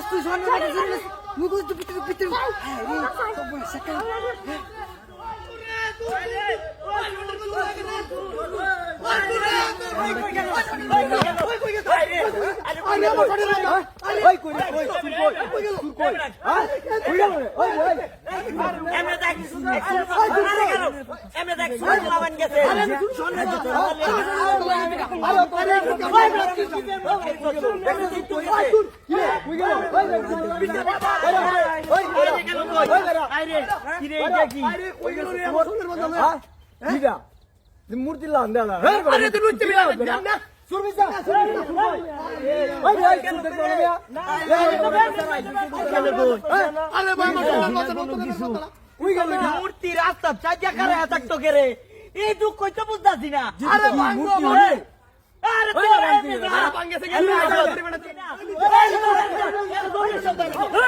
তুই হ্যাঁ রে বসে কাম ওই কই রে, ওই তুই কই তুই কই হ্যাঁ কই গেল রে ওই ওই এমনে দেখ লাগান গেছে মূর্তি লান দাদা মূর্তি রাস্তা চাইয়া করে থাকতো কে রে? এই দুঃখ কইতে বুঝতাছি না। আরে হলে আরে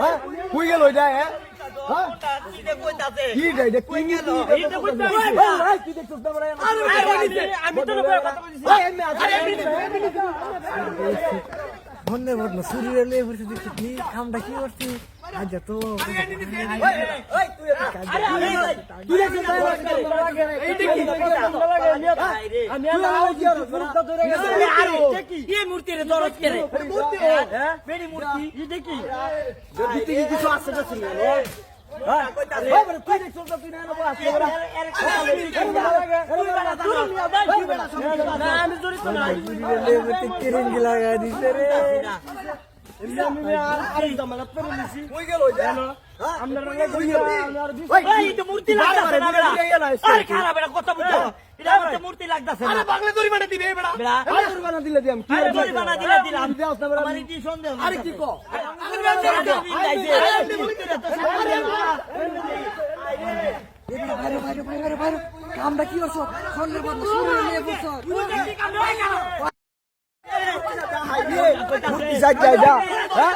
হ্যাঁ কই গেল এটা হ্যাঁ হ্যাঁ আমি তো স্বর্ণের মধ্যে চুরি নিয়ে পড়ছে দেখছি কি কামটা কি করছি আজ তো কিছু আছে হ্যাঁ তুই দেখছস তুই না মূর্তি লাগতাছে বাইরে বাইরে বাইরে বাইরে কামটা কি করছ স্বর্ণের মধ্যে চুরি নিয়ে যায় হ্যাঁ